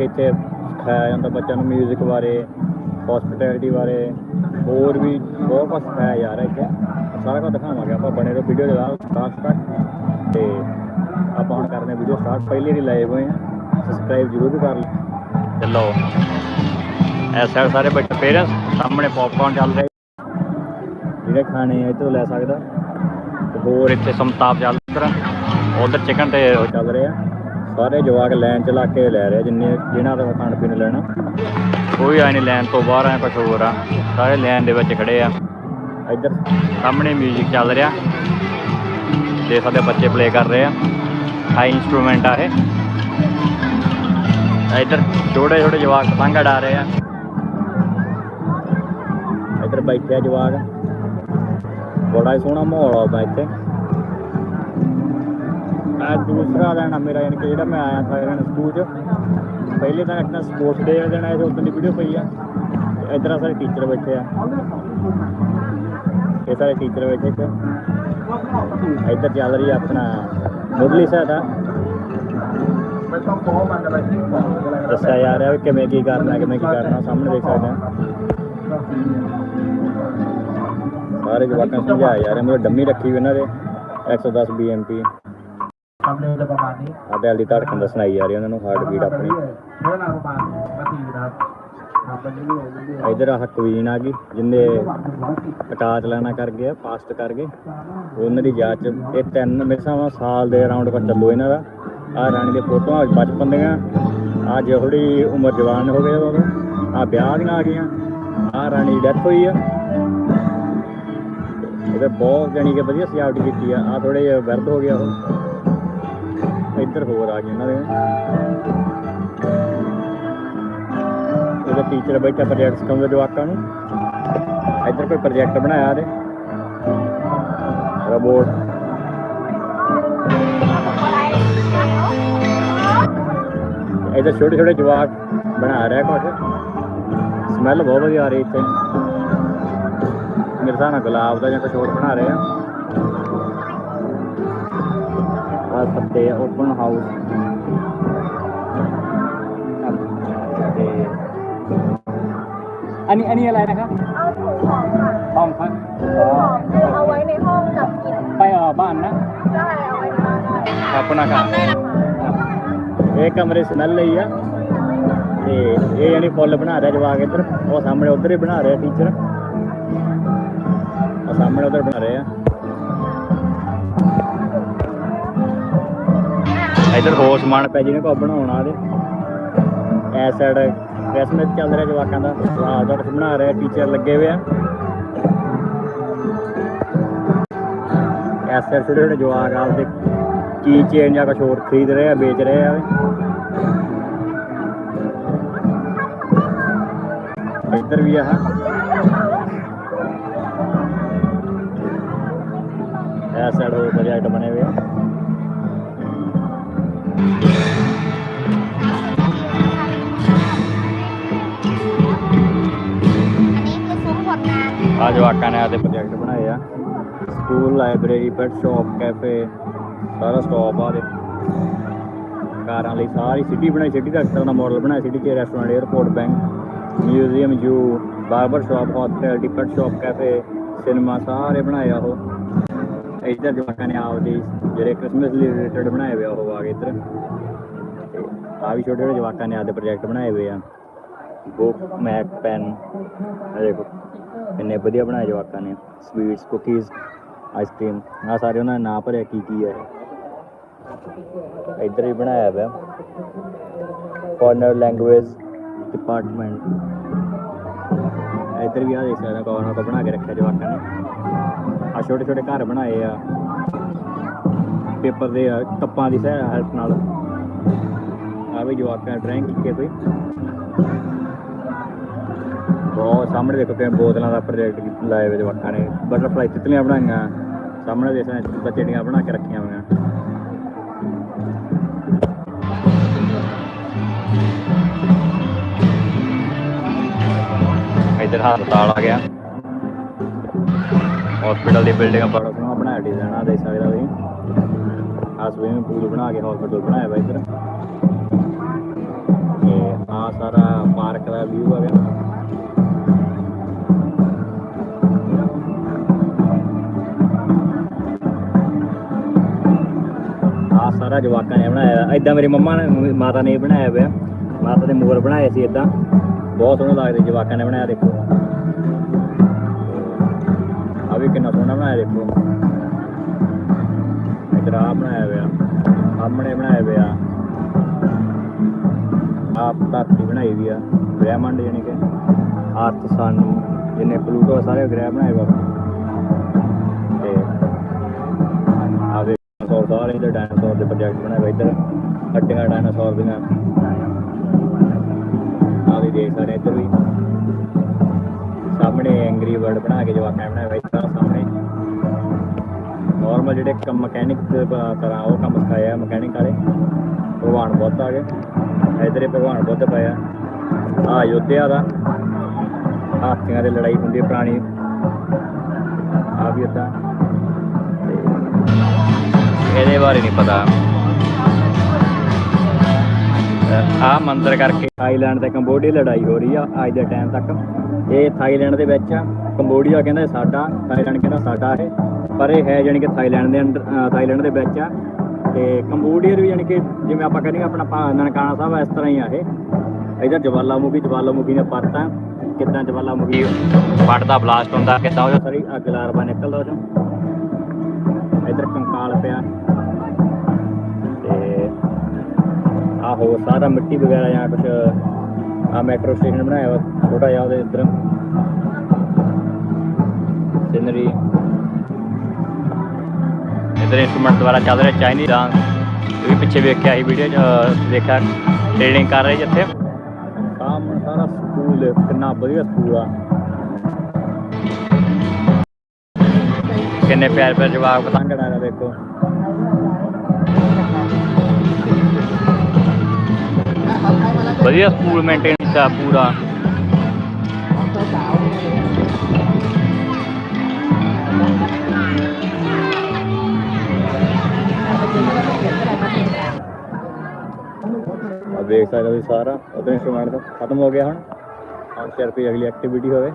ਕਿ ਇੱਥੇ ਸਿਖਾਇਆ ਜਾਂਦਾ ਬੱਚਿਆਂ ਨੂੰ 뮤직 ਬਾਰੇ ਹਸਪਿਟੈਲਿਟੀ ਬਾਰੇ, ਹੋਰ ਵੀ ਬਹੁਤ ਕੁਝ ਸਿਖਾਇਆ ਜਾ ਰਿਹਾ ਇੱਥੇ। ਸਾਰਾ ਕੁਝ ਦਿਖਾਵਾਂਗੇ, ਆਪਾਂ ਬਣੇ ਰਹੋ ਵੀਡੀਓ ਦੇ ਨਾਲ ਲਾਸਟ ਤੱਕ ਤੇ ਆਪਾਂ ਹੁਣ ਕਰਨੇ ਵੀਡੀਓ ਸਟਾਰਟ ਪਹਿਲੀ ਵਾਰੀ ਲਾਈਵ ਹੋਏ ਆ ਸਬਸਕ੍ਰਾਈਬ ਜ਼ਰੂਰ ਕਰ ਲਓ। ਚਲੋ ਐਸ ਸਾਰੇ ਬੱਚੇ ਪੇਰੈਂਟਸ ਸਾਹਮਣੇ ਪੌਪਕਾਰਨ ਚੱਲ ਰਿਹਾ। ਜਿਹੜੇ ਖਾਣੇ ਆ ਇੱਥੋਂ ਲੈ ਸਕਦਾ। ਹੋਰ ਇੱਥੇ ਸਮਤਾਪ ਚੱਲ ਉਧਰ ਉਧਰ ਚਿਕਨ ਤੇ ਚੱਲ ਰਿਹਾ। ਸਾਰੇ ਜਵਾਕ ਲਾਈਨ ਚ ਲਾ ਕੇ ਲੈ ਰਹੇ ਜਿੰਨੇ ਜਿਹਨਾਂ ਦਾ ਖਾਣ ਪੀਣ ਲੈਣਾ। ਕੋਈ ਆਏ ਨਹੀਂ ਲਾਈਨ ਤੋਂ ਬਾਹਰ ਆ ਕੁਛ ਹੋਰ ਆ। ਸਾਰੇ ਲਾਈਨ ਦੇ ਵਿੱਚ ਖੜੇ ਆ। ਇੱਧਰ ਸਾਹਮਣੇ 뮤직 ਚੱਲ ਰਿਹਾ। ਦੇ ਸਾਡੇ ਬੱਚੇ ਪਲੇ ਕਰ ਰਹੇ ਆ। ਹਾਈ ਇਨਸਟਰੂਮੈਂਟ ਆ ਇਹ। ਇੱਧਰ ਛੋਟੇ ਛੋਟੇ ਜਵਾਕ ਪਤੰਗ ਉਡਾ ਰਹੇ ਆ। ਇੱਧਰ ਬੈਠੇ ਆ ਜਵਾਕ। ਬੜਾ ਹੀ ਸੋਹਣਾ ਮਾਹੌਲ ਆਉਂਦਾ ਇੱਥੇ। ਮੈਂ ਦੂਸਰਾ ਦਿਨ ਆ ਮੇਰਾ, ਯਾਨੀ ਕਿ ਜਿਹੜਾ ਮੈਂ ਆਇਆ ਥਾਇਰਨ ਸਕੂਲ 'ਚ, ਪਹਿਲੇ ਦਿਨ ਆਪਣਾ ਸਪੋਰਟਸ ਡੇ ਵਾਲੇ ਦਿਨ ਆਇਆ ਤੇ ਵੀਡੀਓ ਪਈ ਆ। ਇਧਰ ਸਾਰੇ ਟੀਚਰ ਬੈਠੇ ਆ। ਇਹ ਸਾਰੇ ਟੀਚਰ ਬੈਠੇ ਤੇ ਇੱਧਰ ਚੱਲ ਰਹੀ ਆਪਣਾ ਮੁੱਢਲੀ ਸਹਾਇਤਾ ਦੱਸਿਆ ਜਾ ਰਿਹਾ ਵੀ ਕਿਵੇਂ ਕੀ ਕਰਨਾ, ਕਿਵੇਂ ਕੀ ਕਰਨਾ, ਸਾਹਮਣੇ ਦੇਖ ਸਕਦੇ ਆ। ਸਾਰੇ ਜਵਾਕਾਂ ਸਮਝਾਇਆ ਜਾ ਰਿਹਾ, ਮੇਰੇ ਡੰਮੀ ਰੱਖੀ ਵੀ ਇਹਨਾਂ ਦੇ 110 BMP ਹਮਲੇ ਦੇ ਪ੍ਰਮਾਣ ਨਹੀਂ ਆ ਦਿਲ ਦੀ ਧੜਕਣ ਦੱਸਣਾਈ ਜਾ ਰਹੀ ਇਧਰ ਆਹ ਕਵੀਨ ਆ ਗਈ ਜਿੰਨੇ ਅਟਾਚ ਲੈਣਾ ਕਰ ਗਏ ਪਾਸਟ ਕਰ ਗਏ। ਉਹਨਾਂ ਦੀ ਜਾਂਚ ਇਹ ਤਿੰਨ ਮਿਸਾਵਾ ਸਾਲ ਦੇ ਅਰਾਊਂਡ ਪਰ ਚੱਲੋ ਇਹਨਾਂ ਦਾ। ਆ ਰਾਣੀ ਦੇ ਫੋਟੋਆਂ ਬਚਪਨ ਦੀਆਂ। ਆ ਜਿਹੜੀ ਉਮਰ ਜਵਾਨ ਹੋ ਗਏ ਉਹਦਾ ਆ ਵਿਆਹ ਦੀਆਂ ਆ ਗਈਆਂ। ਆ ਰਾਣੀ ਦੀ ਡੈਥ ਹੋਈ ਆ। ਇਹਦੇ ਬਹੁਤ ਜਾਨੀ ਕਿ ਵਧੀਆ ਸਜਾਵਟ ਕੀਤੀ ਆ। ਆ ਥੋੜੇ ਜਿਹਾ ਵਰਦ ਹੋ ਗਿਆ ਉਹ। ਇੱਧਰ ਹੋਰ ਆ ਗਏ ਇਹਨਾਂ ਦੇ। ਇਹਦੇ ਟੀਚਰ ਬੈਠਾ ਪ੍ਰੋਜੈਕਟ ਸਿਖਾਉਂਦੇ ਜਵਾਕਾਂ ਨੂੰ। ਇੱਧਰ ਕੋਈ ਪ੍ਰੋਜੈਕਟ ਬਣਾਇਆ ਤੇ ਰੋਬੋਟ ਇੱਧਰ ਛੋਟੇ ਛੋਟੇ ਜਵਾਕ ਬਣਾ ਰਿਹਾ ਕੁਝ ਸਮੈਲ ਬਹੁਤ ਵਧੀਆ ਆ ਰਹੀ ਇੱਥੇ। ਮਿਰਜ਼ਾ ਨਾ ਗੁਲਾਬ ਦਾ ਜਾਂ ਕੁਝ ਹੋਰ ਬਣਾ ਰਿਹਾ ਆ ਆ ਪੱਤੇ ਓਪਨ ਹਾਊਸ ਤੇอันนี้อันนี้อะไรนะครับ เอาถุงหอมค่ะ ห้องพัก ถุงหอมเนี่ยเอาไว้ในห้องกับกิน ไปเอ่อบ้านนะ ได้เอาไว้ในบ้านได้ ਆਪਣਾ ਘਰ ਇਹ ਕਮਰੇ ਸਮੈਲ ਲਈ ਆ ਤੇ ਇਹ ਯਾਨੀ ਫੁੱਲ ਬਣਾ ਰਿਹਾ ਜਵਾਕ ਇੱਧਰ ਉਹ ਸਾਹਮਣੇ ਉਧਰ ਹੀ ਬਣਾ ਰਿਹਾ ਟੀਚਰ ਆ ਸਾਹਮਣੇ ਉਧਰ ਬਣਾ ਰਹੇ ਇੱਧਰ ਹੋਰ ਸਮਾਨ ਪੈ ਜਿਹਨੇ ਕੋ ਬਣਾਉਣਾ ਦੇ ਐ ਸਾਈਡ ਕ੍ਰਿਸਮਸ ਚੱਲ ਰਿਹਾ ਜਵਾਕਾਂ ਦਾ। ਆ ਦਾ ਕੁਛ ਬਣਾ ਰਿਹਾ ਟੀਚਰ ਲੱਗੇ ਹੋਏ ਆ। ਐ ਸਾਈਡ ਛੋਟੇ ਜਵਾਕ ਆਪਦੇ ਕੀ ਚੇਨ ਜਾਂ ਕੁਛ ਹੋਰ ਖਰੀਦ ਰਹੇ ਆ, ਵੇਚ ਰਹੇ ਆ। ਇੱਧਰ ਵੀ ਆ। ਐ ਸਾਈਡ ਹੋਰ ਪ੍ਰੋਜੈਕਟ ਬਣੇ ਹੋਏ ਆ। ਆ ਜਵਾਕਾਂ ਨੇ ਆਦੇ ਪ੍ਰੋਜੈਕਟ ਬਣਾਏ ਆ। School, library pet shop cafe ਸਾਰਾ ਸਟਾਪ ਆ ਦੇ ਕਾਰਾਂ ਲਈ ਸਾਰੀ ਸਿਟੀ ਬਣਾਈ, ਸਿਟੀ ਦਾ ਅਕਸਰ ਦਾ ਮਾਡਲ ਬਣਾਇਆ, ਸਿਟੀ ਦੇ restaurant airport bank museum zoo barber shop hospitality pet shop cafe cinema ਸਾਰੇ ਬਣਾਏ ਆ ਉਹ। ਇੱਧਰ ਜਵਾਕਾਂ ਨੇ ਆਪਦੀ ਜਿਹੜੇ ਕ੍ਰਿਸਮਸ ਲਈ ਰਿਲੇਟਡ ਬਣਾਏ ਹੋਏ ਆ ਉਹ ਆ ਗਏ ਇੱਧਰ। ਆ ਵੀ ਛੋਟੇ ਛੋਟੇ ਜਵਾਕਾਂ ਨੇ ਆਪਦੇ ਪ੍ਰੋਜੈਕਟ ਬਣਾਏ ਹੋਏ ਆ। ਬੁੱਕ ਮੈਕ ਪੈਨ ਇਹ ਦੇਖੋ, ਇੰਨੇ ਵਧੀਆ ਬਣਾਏ ਜਵਾਕਾਂ ਨੇ। ਸਵੀਟਸ ਕੁਕੀਜ਼ ਆਈਸਕ੍ਰੀਮ ਆ ਸਾਰੇ ਉਹਨਾਂ ਨੇ ਨਾਂ ਭਰਿਆ ਕੀ ਕੀ ਹੈ ਇੱਧਰ ਵੀ ਬਣਾਇਆ ਹੋਇਆ। ਫੋਰਨਰ ਲੈਂਗੁਏਜ ਡਿਪਾਰਟਮੈਂਟ ਇੱਧਰ ਵੀ ਆ ਦੇਖ ਸਕਦੇ ਹੋ ਕੋਨਾ ਕੋ ਬਣਾ ਕੇ ਰੱਖਿਆ ਜਵਾਕਾਂ ਨੇ। ਆ ਛੋਟੇ ਛੋਟੇ ਘਰ ਬਣਾਏ ਆ। ਪੇਪਰ ਦੇ ਆ, ਕੱਪਾਂ ਦੀ ਹੈਲਪ ਨਾਲ। ਆ ਵੀ ਜਵਾਕਾਂ ਡਰਾਇੰਗ ਕੀਤੇ ਕੋਈ। ਬਹੁਤ ਸਾਹਮਣੇ ਦੇਖੋ ਕਿ ਬੋਤਲਾਂ ਦਾ ਪ੍ਰੋਜੈਕਟ ਲਾਏ ਹੋਏ ਜਵਾਕਾਂ ਨੇ। ਬਟਰਫਲਾਈ ਤਿਤਲੀਆਂ ਬਣਾਈਆਂ। ਸਾਹਮਣੇ ਦੇਖ ਸਕਦੇ ਹੋ ਬਣਾ ਕੇ ਰੱਖੀਆਂ ਹੋਈਆਂ। ਇੱਧਰ ਹਸਪਤਾਲ ਆ ਗਿਆ। ਹਸਪੀਟਲ ਦੀ ਬਿਲਡਿੰਗ ਬੜਾ ਸੋਹਣਾ ਬਣਾਇਆ ਡਿਜ਼ਾਈਨ ਆ ਦੇਖ ਸਕਦੇ ਹੋ ਤੁਸੀਂ। ਆ ਸਵਿਮਿੰਗ ਪੂਲ ਬਣਾ ਕੇ ਹਸਪੀਟਲ ਬਣਾਇਆ ਵਾ ਇੱਧਰ। ਤੇ ਪਾਰਕ ਦਾ ਵਿਊ ਆ ਗਿਆ ਆ ਸਾਰਾ ਜਵਾਕਾਂ ਨੇ ਬਣਾਇਆ ਐਦਾਂ ਮੇਰੀ ਮੰਮਾ ਨੇ ਮਾਤਾ ਨੇ ਬਣਾਇਆ ਪਿਆ ਮਾਤਾ ਦੇ ਮੋਰ ਬਣਾਏ ਸੀ ਇਦਾਂ ਬਹੁਤ ਸੋਹਣੇ ਲੱਗਦੇ ਜਵਾਕਾਂ ਨੇ ਬਣਾਇਆ, ਦੇਖੋ। ਆ ਵੀ ਕਿੰਨਾ ਸੋਹਣਾ ਬਣਾਇਆ, ਦੇਖੋ। ਆ ਬਣਾਇਆ ਹੋਇਆ। ਸਾਹਮਣੇ ਬਣਾਇਆ ਹੋਇਆ। ਆਪ ਧਰਤੀ ਬਣਾਈ ਵੀ ਆ ਬ੍ਰਹਿਮੰਡ ਯਾਨੀ ਕਿ। ਅਰਥ ਸਨ ਜਿੰਨੇ ਪਲੂਟੋ ਸਾਰੇ ਗ੍ਰਹਿ ਬਣਾਏ ਵਾ ਤੇ ਆ ਡਾਇਨਾਸੌਰ ਸਾਰੇ ਇਹਦੇ ਡਾਇਨਾਸੌਰ ਦੇ ਪ੍ਰੋਜੈਕਟ ਬਣਾਏ ਹੋਏ ਇੱਧਰ। ਹੱਡੀਆਂ ਡਾਇਨਾਸੌਰ ਦੀਆਂ। ਆ ਦੇਖ ਸਕਦੇ ਇੱਧਰ ਵੀ। ਸਾਹਮਣੇ ਐਂਗਰੀ ਬਰਡ ਬਣਾ ਕੇ ਜਵਾਕਾਂ ਬਣਾਇਆ ਹੋਇਆ ਇੱਧਰ ਸਾਹਮਣੇ। ਨਾਰਮਲ ਜਿਹੜੇ ਕੰਮ ਮਕੈਨਿਕ ਤਰ੍ਹਾਂ ਉਹ ਕੰਮ ਸਿਖਾਇਆ ਮਕੈਨਿਕ ਵਾਲੇ। ਭਗਵਾਨ ਬੁੱਧ ਆ ਗਏ। ਇੱਧਰ ਭਗਵਾਨ ਬੁੱਧ ਪਿਆ। ਆ ਅਯੋਧਿਆ ਦਾ। ਹਾਥੀਆਂ ਦੀ ਲੜਾਈ ਹੁੰਦੀ ਪੁਰਾਣੀ। ਆ ਵੀ ਏਦਾਂ। ਇਹਦੇ ਬਾਰੇ ਨਹੀਂ ਪਤਾ। ਆ ਮੰਦਰ ਕਰਕੇ ਥਾਈਲੈਂਡ ਤੇ ਕੰਬੋਡੀਆ ਲੜਾਈ ਹੋ ਰਹੀ ਆ ਅੱਜ ਦੇ ਟਾਈਮ ਤੱਕ। ਇਹ ਥਾਈਲੈਂਡ ਦੇ ਵਿੱਚ ਕੰਬੋਡੀਆ ਕਹਿੰਦਾ ਸਾਡਾ, ਥਾਈਲੈਂਡ ਕਹਿੰਦਾ ਸਾਡਾ ਇਹ। ਪਰ ਇਹ ਹੈ ਜਾਣੀ ਕਿ ਥਾਈਲੈਂਡ ਦੇ ਅੰਦਰ ਥਾਈਲੈਂਡ ਦੇ ਵਿੱਚ ਆ। ਤੇ ਕੰਬੋਡੀਆ ਵੀ ਜਾਣੀ ਕਿ ਜਿਵੇਂ ਆਪਾਂ ਕਹਿੰਦੇ ਆਪਣਾ ਨਨਕਾਣਾ ਸਾਹਿਬ ਇਸ ਤਰ੍ਹਾਂ ਹੀ ਆ ਇਹ। ਇਧਰ ਜਵਾਲਾਮੁਖੀ ਜਵਾਲਾਮੁਖੀ ਦੀਆਂ ਪਰਤਾਂ, ਕਿੱਦਾਂ ਜਵਾਲਾਮੁਖੀ ਪੱਟ ਬਲਾਸਟ ਹੁੰਦਾ, ਕਿੱਦਾਂ ਉਹਦਾ ਸਾਰੀ ਅੱਗ ਲਾਰਵਾ ਨਿਕਲਦਾ ਉਹ ਚੋਂ ਇਧਰ ਕੰਕਾਲ ਪਿਆ। ਤੇ ਆਹੋ ਸਾਰਾ ਮਿੱਟੀ ਵਗੈਰਾ ਜਾਂ ਕੁਝ ਆ ਮੈਟਰੋ ਸਟੇਸ਼ਨ ਬਣਾਇਆ ਛੋਟਾ ਜਿਹਾ ਉਹਦੇ ਇੱਧਰ ਸਿਨਰੀ। ਇਧਰ ਇਨਸਟਰੂਮੈਂਟ ਦੁਆਰਾ ਚੱਲ ਰਿਹਾ ਚਾਈਨੀ ਡਾਂਸ ਇਹ ਵੀ ਪਿੱਛੇ ਵੇਖਿਆ ਸੀ ਵੀਡੀਓ ਦੇਖਿਆ ਟ੍ਰੇਨਿੰਗ ਕਰ ਰਹੇ ਜਿੱਥੇ ਸਾਹਮਣੇ ਸਾਰਾ ਸਕੂਲ ਕਿੰਨਾ ਵਧੀਆ ਸਕੂਲ ਆ ਕਿੰਨੇ ਪਿਆਰ ਪਿਆਰ ਜਵਾਬ ਪਤੰਗ ਉਡਾ ਰਹੇ ਦੇਖੋ ਵਧੀਆ ਸਕੂਲ ਮੇਨਟੇਨ ਕੀਤਾ ਪੂਰਾ ਆ ਦੇਖ ਸਕਦੇ ਹੋ ਸਾਰਾ। ਉਹਦੇ ਇੰਸਟਰੂਮੈਂਟ ਤਾਂ ਖਤਮ ਹੋ ਗਿਆ ਹੁਣ। ਹੁਣ ਸਿਰ ਕੋਈ ਅਗਲੀ ਐਕਟੀਵਿਟੀ ਹੋਵੇ।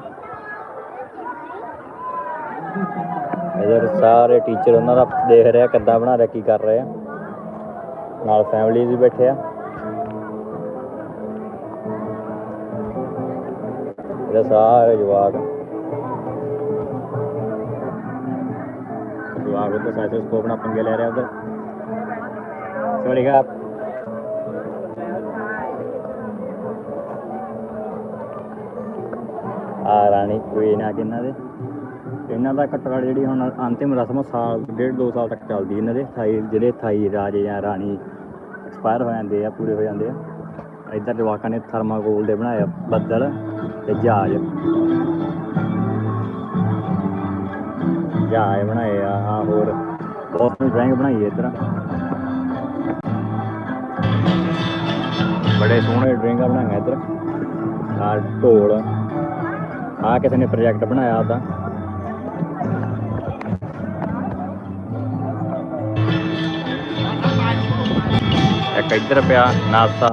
ਇਧਰ ਸਾਰੇ ਟੀਚਰ ਉਹਨਾਂ ਦਾ ਦੇਖ ਰਿਹਾ ਕਿੱਦਾਂ ਬਣਾ ਰਿਹਾ, ਕੀ ਕਰ ਰਹੇ ਆ। ਨਾਲ ਫੈਮਿਲੀ ਵੀ ਬੈਠੇ ਆ। ਇਹਦੇ ਸਾਰੇ ਜਵਾਕ ਜਵਾਕ ਉਹਦਾ ਸਾਈਕੋਸਕੋਪ ਨਾਲ ਪੰਗੇ ਲੈ ਰਿਹਾ ਉਧਰ। ਸਵਾਰੀ ਆਪ ਆ ਕੋਈ ਨਾ ਕਿ ਇਹਨਾਂ ਦੇ। ਇਹਨਾਂ ਦਾ ਘੱਟੋ ਘੱਟ ਜਿਹੜੀ ਹੁਣ ਅੰਤਿਮ ਰਸਮ ਸਾਲ, ਡੇਢ ਦੋ ਸਾਲ ਤੱਕ ਚੱਲਦੀ ਇਹਨਾਂ ਦੇ। ਥਾਈ, ਜਿਹੜੇ ਥਾਈ ਰਾਜੇ ਜਾਂ ਰਾਣੀ ਐਕਸਪਾਇਰ ਹੋ ਜਾਂਦੇ ਆ, ਪੂਰੇ ਹੋ ਜਾਂਦੇ ਆ। ਇੱਧਰ ਜਵਾਕਾਂ ਨੇ ਥਰਮਾਕੋਲ ਦੇ ਬਣਾਏ ਆ ਬੱਦਲ ਤੇ ਜਹਾਜ਼ ਜਹਾਜ਼ ਬਣਾਏ ਆ ਆ ਹੋਰ ਬਹੁਤ ਸੋਹਣੀ ਡਰਾਇੰਗ ਬਣਾਈ ਹੈ ਇੱਧਰ। ਬੜੇ ਸੋਹਣੇ ਡਰਾਇੰਗਾਂ ਬਣਾਈਆਂ ਇੱਧਰ। ਆ ਢੋਲ। ਆ ਕਿਸੇ ਨੇ ਪ੍ਰੋਜੈਕਟ ਬਣਾਇਆ ਆਪਦਾ। ਇੱਕ ਇੱਧਰ ਪਿਆ ਨਾਸਾ।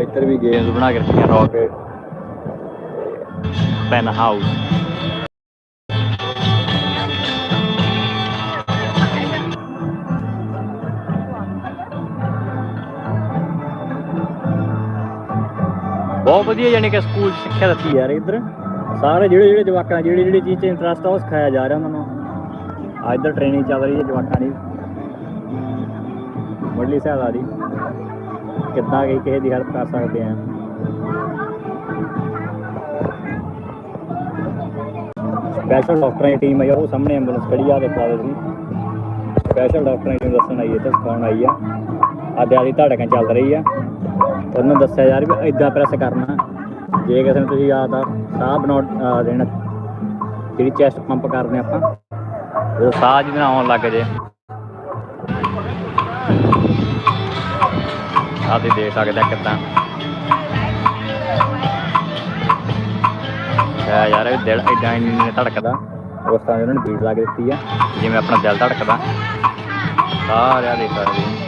ਇੱਧਰ ਵੀ ਗੇਮਸ ਬਣਾ ਕੇ ਰੱਖੀਆਂ ਰਾਕਟ ਪੈਨ ਹਾਊਸ ਬਹੁਤ ਵਧੀਆ ਯਾਨੀ ਕਿ ਸਕੂਲ ਸਿੱਖਿਆ ਦਿੱਤੀ ਯਾਰ ਇੱਧਰ। ਸਾਰੇ ਜਿਹੜੇ ਜਿਹੜੇ ਜਵਾਕਾਂ, ਜਿਹੜੀ ਜਿਹੜੀ ਚੀਜ਼ 'ਚ ਇੰਟਰਸਟ ਆ, ਉਹ ਸਿਖਾਇਆ ਜਾ ਰਿਹਾ ਉਹਨਾਂ ਨੂੰ। ਆ ਇੱਧਰ ਟ੍ਰੇਨਿੰਗ ਚੱਲ ਰਹੀ ਹੈ ਜਵਾਕਾਂ ਦੀ। ਮੁੱਢਲੀ ਸਹਾਇਤਾ ਦੀ। ਕਿੱਦਾਂ ਕਿ ਕਿਸੇ ਦੀ ਹੈਲਪ ਕਰ ਸਕਦੇ ਆ। ਸਪੈਸ਼ਲ ਡਾਕਟਰਾਂ ਦੀ ਟੀਮ ਹੈ ਉਹ ਸਾਹਮਣੇ ਐਂਬੂਲੈਂਸ ਖੜੀ ਆ ਦੇਖਾ ਤੁਸੀਂ ਸਪੈਸ਼ਲ ਡਾਕਟਰਾਂ ਦੀ ਟੀਮ ਦੱਸਣ ਆਈ ਹੈ ਤੇ ਸਿਖਾਉਣ ਆਈ ਆ। ਆ ਦਿਹਾੜੀ ਧੜਕਾਂ ਚੱਲ ਰਹੀ ਆ। ਉਹਨੂੰ ਦੱਸਿਆ ਯਾਰ ਵੀ ਇਦਾਂ ਪ੍ਰੈਸ ਕਰਨਾ। ਜੇ ਕਿਸੇ ਨੂੰ ਤੁਸੀਂ ਯਾਦ ਆ ਸਾਹ ਬਣਾ ਦੇਣਾ, ਜਿਹੜੀ ਚੈਸਟ ਪੰਪ ਕਰਦੇ ਆਪਾਂ ਉਹ ਸਾਹ ਜਿਹਦੇ ਨਾਲ ਆਉਣ ਲੱਗ ਜੇ। ਆਹ ਤੁਸੀਂ ਦੇਖ ਸਕਦੇ ਆ ਕਿੱਦਾਂ। ਹੈ ਯਾਰ, ਇਹ ਦਿਲ ਇਦਾਂ ਹੀ ਧੜਕਦਾ। ਉਸ ਤਰ੍ਹਾਂ ਉਹਨਾਂ ਨੇ ਬੀਟ ਲਾ ਕੇ ਦਿੱਤੀ ਆ, ਜਿਵੇਂ ਆਪਣਾ ਦਿਲ ਧੜਕਦਾ। ਸਾਰਿਆਂ ਦੇ ਸਕਦੇ ਆ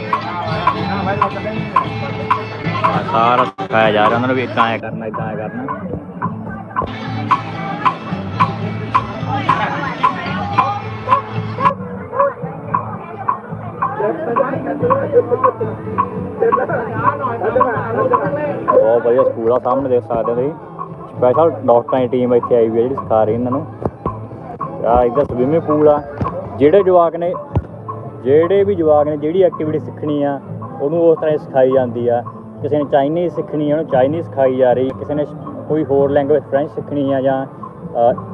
ਸਾਰਾ ਸਿਖਾਇਆ ਜਾ ਰਿਹਾ ਉਹਨਾਂ ਨੂੰ ਵੀ ਇਦਾਂ ਐ ਕਰਨਾ, ਇਦਾਂ ਐ ਕਰਨਾ। ਬਹੁਤ ਵਧੀਆ ਸਕੂਲ ਆ, ਸਾਹਮਣੇ ਦੇਖ ਸਕਦੇ ਹੋ ਤੁਸੀਂ। ਸਪੈਸ਼ਲ ਡਾਕਟਰਾਂ ਦੀ ਟੀਮ ਇੱਥੇ ਆਈ ਹੋਈ ਹੈ ਜਿਹੜੀ ਸਿਖਾ ਰਹੀ ਇਹਨਾਂ ਨੂੰ। ਆ, ਇੱਧਰ ਸਵਿਮਿੰਗ ਪੂਲ ਆ। ਜਿਹੜੇ ਜਵਾਕ ਨੇ, ਜਿਹੜੇ ਵੀ ਜਵਾਕ ਨੇ, ਜਿਹੜੀ ਐਕਟੀਵਿਟੀ ਸਿੱਖਣੀ ਆ, ਉਹਨੂੰ ਉਸ ਤਰ੍ਹਾਂ ਸਿਖਾਈ ਜਾਂਦੀ ਆ। ਕਿਸੇ ਨੇ ਚਾਈਨੀਜ਼ ਸਿੱਖਣੀ ਹੈ ਉਹਨੂੰ ਚਾਈਨੀਜ਼ ਸਿਖਾਈ ਜਾ ਰਹੀ, ਕਿਸੇ ਨੇ ਕੋਈ ਹੋਰ ਲੈਂਗੁਏਜ ਫ੍ਰੈਂਚ ਸਿੱਖਣੀ ਹੈ ਜਾਂ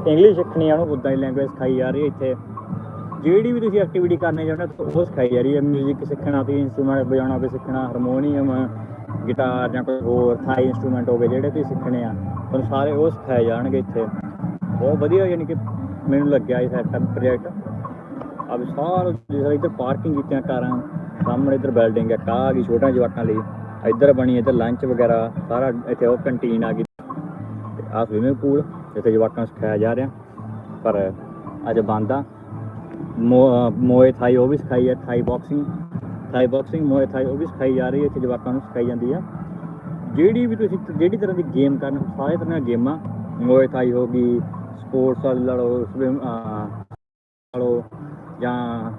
ਇੰਗਲਿਸ਼ ਸਿੱਖਣੀ ਆ, ਉਹਨੂੰ ਉਦਾਂ ਦੀ ਲੈਂਗੁਏਜ ਸਿਖਾਈ ਜਾ ਰਹੀ ਹੈ ਇੱਥੇ। ਜਿਹੜੀ ਵੀ ਤੁਸੀਂ ਐਕਟੀਵਿਟੀ ਕਰਨੀ ਚਾਹੁੰਦੇ ਹੋ, ਉਹ ਸਿਖਾਈ ਜਾ ਰਹੀ ਹੈ। 뮤직 ਸਿੱਖਣਾ, ਤੁਸੀਂ ਇਨਸਟਰੂਮੈਂਟ ਵਜਾਉਣਾ ਵੀ ਸਿੱਖਣਾ ਹਾਰਮੋਨੀਅਮ ਗਿਟਾਰ ਜਾਂ ਕੋਈ ਹੋਰ ਥਾਈ ਇਨਸਟਰੂਮੈਂਟ ਹੋਵੇ ਜਿਹੜੇ ਤੁਸੀਂ ਸਿੱਖਣੇ ਆ, ਤੁਹਾਨੂੰ ਸਾਰੇ ਉਹ ਸਿਖਾਏ ਜਾਣਗੇ ਇੱਥੇ। ਬਹੁਤ ਵਧੀਆ ਯਾਨੀ ਕਿ ਮੈਨੂੰ ਲੱਗਿਆ ਇਹ ਸੈਟਅਪ ਪ੍ਰੋਜੈਕਟ ਆ ਸਾਰਾ ਜਿਹੜਾ ਇੱਧਰ ਪਾਰਕਿੰਗ ਕੀਤੀਆਂ ਕਾਰਾਂ, ਸਾਹਮਣੇ ਇੱਧਰ ਬਿਲਡਿੰਗ ਹੈ ਕਾ ਦੀ ਛੋਟਿਆਂ ਜਵਾਕਾਂ ਲਈ। ਇੱਧਰ ਬਣੀ ਇੱਧਰ ਲੰਚ ਵਗੈਰਾ, ਸਾਰਾ ਇੱਥੇ ਉਹ ਕੰਟੀਨ ਆ ਗਈ। ਤੇ ਆਹ ਸਵਿਮਿੰਗ ਪੂਲ ਇੱਥੇ ਜਵਾਕਾਂ ਨੂੰ ਸਿਖਾਇਆ ਜਾ ਰਿਹਾ। ਪਰ ਅੱਜ ਬੰਦ ਆ। ਮੋ- ਮੋਏ ਥਾਈ ਉਹ ਵੀ ਸਿਖਾਈ ਹੈ ਥਾਈ ਬਾਕਸਿੰਗ ਥਾਈ ਬਾਕਸਿੰਗ ਮੋਏ ਥਾਈ ਉਹ ਵੀ ਸਿਖਾਈ ਜਾ ਰਹੀ ਹੈ, ਇੱਥੇ ਜਵਾਕਾਂ ਨੂੰ ਸਿਖਾਈ ਜਾਂਦੀ ਆ। ਜਿਹੜੀ ਵੀ ਤੁਸੀਂ ਜਿਹੜੀ ਤਰ੍ਹਾਂ ਦੀ ਗੇਮ ਕਰਨ, ਸਾਰੇ ਤਰ੍ਹਾਂ ਦੀਆਂ ਗੇਮਾਂ, ਮੋਏ ਥਾਈ ਹੋ ਗਈ ਸਪੋਰਟਸ ਵਾਲੀ ਲਾ ਲਓ ਸਵਿਮ ਲਾ ਲਓ, ਜਾਂ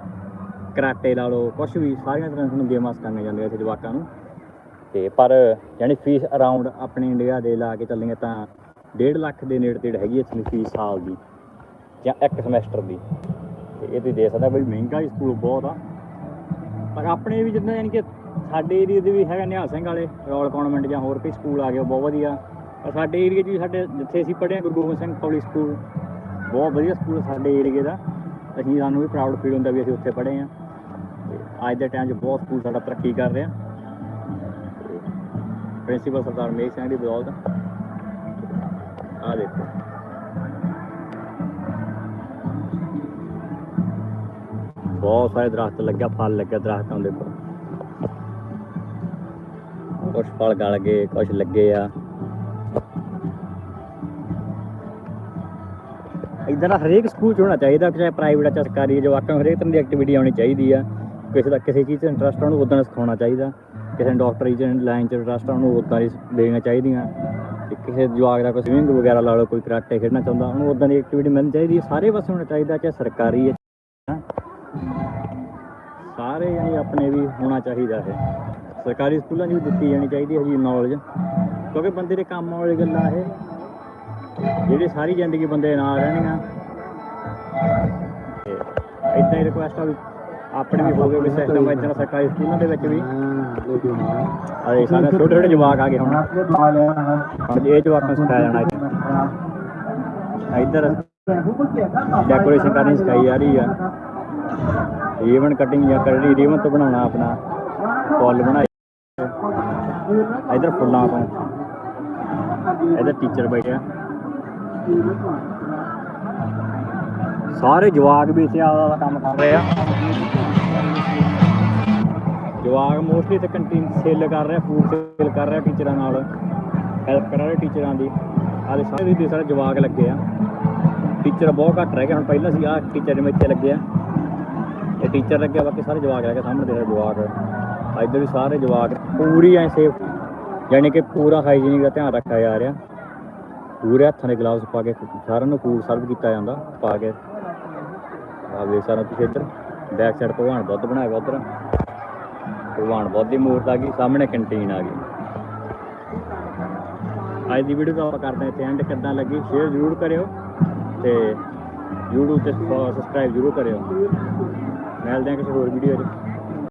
ਕਰਾਟੇ ਲਾ ਲਓ, ਕੁਛ ਵੀ, ਸਾਰੀਆਂ ਤਰ੍ਹਾਂ ਦੀਆਂ ਗੇਮਾਂ ਸਿਖਾਈਆਂ ਜਾਂਦੀਆਂ ਇੱਥੇ ਜਵਾਕਾਂ ਨੂੰ। ਤੇ ਪਰ ਯਾਨੀ ਫੀਸ ਅਰਾਊਂਡ ਆਪਣੇ ਇੰਡੀਆ ਦੇ ਲਾ ਕੇ ਚੱਲੀਆਂ ਤਾਂ 1.5 ਲੱਖ ਦੇ ਨੇੜੇ ਤੇੜ ਹੈਗੀ ਇੱਥੇ ਫੀਸ ਸਾਲ ਦੀ ਜਾਂ ਇੱਕ ਸਮੈਸਟਰ ਦੀ। ਤੇ ਇਹ ਤੁਸੀਂ ਦੇਖ ਸਕਦੇ ਹੋ ਬਈ ਮਹਿੰਗਾ ਹੀ ਸਕੂਲ ਬਹੁਤ ਆ। ਪਰ ਆਪਣੇ ਵੀ ਜਿੱਦਾਂ ਯਾਨੀ ਕਿ ਸਾਡੇ ਏਰੀਆ ਦੇ ਵੀ ਹੈਗਾ ਨਿਹਾਲ ਸਿੰਘ ਵਾਲੇ, ਰੋਲ ਕਨਵੈਂਟ ਜਾਂ ਹੋਰ ਕੋਈ ਸਕੂਲ ਆ ਗਏ ਉਹ ਬਹੁਤ ਵਧੀਆ। ਪਰ ਸਾਡੇ ਏਰੀਆ 'ਚ ਵੀ ਸਾਡੇ ਜਿੱਥੇ ਅਸੀਂ ਪੜ੍ਹੇ ਹਾਂ ਗੁਰੂ ਗੋਬਿੰਦ ਸਿੰਘ ਪਬਲਿਕ ਸਕੂਲ, ਬਹੁਤ ਵਧੀਆ ਸਕੂਲ ਸਾਡੇ ਏਰੀਏ ਦਾ। ਅਸੀਂ ਸਾਨੂੰ ਵੀ ਪ੍ਰਾਊਡ ਫੀਲ ਹੁੰਦਾ ਵੀ ਅਸੀਂ ਉੱਥੇ ਪੜ੍ਹੇ ਹਾਂ ਤੇ ਅੱਜ ਦੇ ਟਾਈਮ 'ਚ ਬਹੁਤ ਸਕੂਲ ਸਾਡਾ ਤਰੱਕੀ ਕਰ ਰਿਹਾ। ਪ੍ਰਿੰਸੀਪਲ ਸਰਦਾਰ ਮੇਕ ਸਿੰਘ ਦੀ ਬਦੌਲਤ। ਆ ਦੇਖੋ। ਬਹੁਤ ਸਾਰੇ ਦਰਖਤ ਲੱਗਿਆ, ਫਲ ਲੱਗਿਆ ਦਰਖਤਾਂ ਦੇ ਉੱਪਰ। ਕੁਛ ਫਲ ਗਲ ਗਏ, ਕੁਛ ਲੱਗੇ ਆ। ਇਦਾਂ ਦਾ ਹਰੇਕ ਸਕੂਲ ਚ ਹੋਣਾ ਚਾਹੀਦਾ, ਚਾਹੇ ਪ੍ਰਾਈਵੇਟ ਆ, ਚਾਹੇ ਸਰਕਾਰੀ ਜਵਾਕਾਂ ਨੂੰ ਹਰੇਕ ਤਰ੍ਹਾਂ ਦੀ ਐਕਟੀਵਿਟੀ ਆਉਣੀ ਚਾਹੀਦੀ ਆ। ਕਿਸੇ ਦਾ ਕਿਸੇ ਚੀਜ਼ 'ਚ ਇੰਟਰਸਟ ਉਹਨੂੰ ਉਦਾਂ ਸਿਖਾਉਣਾ ਚਾਹੀਦਾ। ਕਿਸੇ ਨੂੰ ਡਾਕਟਰੀ ਚ ਲਾਈਨ 'ਚ ਇੰਟਰਸਟ ਉਹਨੂੰ ਉਦਾਂ ਹੀ ਦੇਣੀਆਂ ਚਾਹੀਦੀਆਂ। ਤੇ ਕਿਸੇ ਜਵਾਕ ਦਾ ਕੋਈ ਸਵਿਮਿੰਗ ਵਗੈਰਾ ਲਾ ਲਓ, ਕੋਈ ਕਰਾਟੇ ਖੇਡਣਾ ਚਾਹੁੰਦਾ, ਉਹਨੂੰ ਉਦਾਂ ਦੀ ਐਕਟੀਵਿਟੀ ਮਿਲਣੀ ਚਾਹੀਦੀ ਹੈ ਸਾਰੇ ਪਾਸੇ ਹੋਣਾ ਚਾਹੀਦਾ, ਚਾਹੇ ਸਰਕਾਰੀ ਹੈ ਸਾਰੇ ਯਾਨੀ ਆਪਣੇ ਵੀ ਹੋਣਾ ਚਾਹੀਦਾ ਹੈ ਸਰਕਾਰੀ ਸਕੂਲਾਂ 'ਚ ਵੀ ਦਿੱਤੀ ਜਾਣੀ ਚਾਹੀਦੀ ਹੈ ਜੀ ਨੌਲੇਜ ਕਿਉਂਕਿ ਬੰਦੇ ਦੇ ਕੰਮ ਵਾਲੀ ਗੱਲਾਂ ਇਹ। ਜਿਹੜੀ ਸਾਰੀ ਜ਼ਿੰਦਗੀ ਬੰਦੇ ਨਾਲ ਰਹਿਣੀਆਂ ਤੇ ਇਦਾਂ ਹੀ ਰਿਕੁਐਸਟ ਆ ਵੀ ਆਪਣੇ ਵੀ ਹੋਵੇ ਵੀ ਸਿਸਟਮ ਇਦਾਂ ਦਾ ਸਰਕਾਰੀ ਸਕੂਲਾਂ ਦੇ ਵਿੱਚ ਵੀ। ਅਰੇ ਸਾਰੇ ਛੋਟੇ ਛੋਟੇ ਜਵਾਕ ਆ ਗਏ ਹੁਣ। ਹੁਣ ਇਹ ਜਵਾਕਾਂ ਨੂੰ ਸਿਖਾਇਆ ਜਾਣਾ ਇੱਥੇ। ਇੱਧਰ ਡੈਕੋਰੇਸ਼ਨ ਕਰਨੀ ਸਿਖਾਈ ਜਾ ਰਹੀ ਆ। ਰੀਵਨ ਕਟਿੰਗ ਜਾਂ ਕਰ ਰੀਵਨ ਤੋਂ ਬਣਾਉਣਾ ਆਪਣਾ। ਫੁੱਲ ਬਣਾਏ। ਇੱਧਰ ਫੁੱਲਾਂ ਤੋਂ। ਇੱਧਰ ਟੀਚਰ ਬੈਠਿਆ ਸਾਰੇ ਜਵਾਕ ਵੀ ਇੱਥੇ ਆਹ ਕੰਮ ਕਰ ਰਹੇ ਆ। ਜਵਾਕ ਮੋਸਟਲੀ ਇੱਥੇ ਕੰਟੀਨ ਸੇਲ ਕਰ ਰਿਹਾ ਫੂਡ ਸੇਲ ਕਰ ਰਿਹਾ ਟੀਚਰਾਂ ਨਾਲ। ਹੈਲਪ ਕਰ ਰਿਹਾ ਟੀਚਰਾਂ ਦੀ। ਆਲੇ ਸਾਰੇ ਦੇ ਸਾਰੇ ਜਵਾਕ ਲੱਗੇ ਆ। ਟੀਚਰ ਬਹੁਤ ਘੱਟ ਰਹਿ ਗਏ, ਹੁਣ ਪਹਿਲਾਂ ਸੀ ਆ ਟੀਚਰ ਜਿਵੇਂ ਇੱਥੇ ਲੱਗੇ ਆ। ਇਹ ਟੀਚਰ ਲੱਗਿਆ ਬਾਕੀ ਸਾਰੇ ਜਵਾਕ ਰਹਿ ਗਏ, ਸਾਹਮਣੇ ਦੇ ਜਵਾਕ। ਇੱਧਰ ਵੀ ਸਾਰੇ ਜਵਾਕ, ਪੂਰੀ ਐ ਸੇਫ ਯਾਨੀ ਕਿ ਪੂਰਾ ਹਾਈਜੀਨਿਕ ਦਾ ਧਿਆਨ ਰੱਖਿਆ ਜਾ ਰਿਹਾ। ਪੂਰੇ ਹੱਥਾਂ ਦੇ ਗਲਾਵਸ ਪਾ ਕੇ, ਸਾਰਿਆਂ ਨੂੰ ਫੂਡ ਸਰਵ ਕੀਤਾ ਜਾਂਦਾ, ਪਾ ਕੇ। ਆ ਵੇਖ ਸਕਦੇ ਤੁਸੀਂ ਇੱਧਰ। ਬੈਕ ਸਾਈਡ ਭਗਵਾਨ ਬੁੱਧ ਬਣਾਇਆ ਹੋਇਆ ਉੱਧਰ। ਭਗਵਾਨ ਬੁੱਧ ਦੀ ਮੂਰਤ ਆ ਗਈ, ਸਾਹਮਣੇ ਕੰਟੀਨ ਆ ਗਈ। ਅੱਜ ਦੀ ਵੀਡੀਓ ਤਾਂ ਆਪਾਂ ਕਰਦੇ ਹਾਂ ਇੱਥੇ ਐਂਡ ਕਿੱਦਾਂ ਲੱਗੀ ਸ਼ੇਅਰ ਜ਼ਰੂਰ ਕਰਿਓ ਤੇ YouTube ਤੇ ਸਬਸਕ੍ਰਾਈਬ ਜ਼ਰੂਰ ਕਰਿਓ। ਮਿਲਦੇ ਹਾਂ ਕਿਸੇ ਹੋਰ ਵੀਡੀਓ 'ਚ।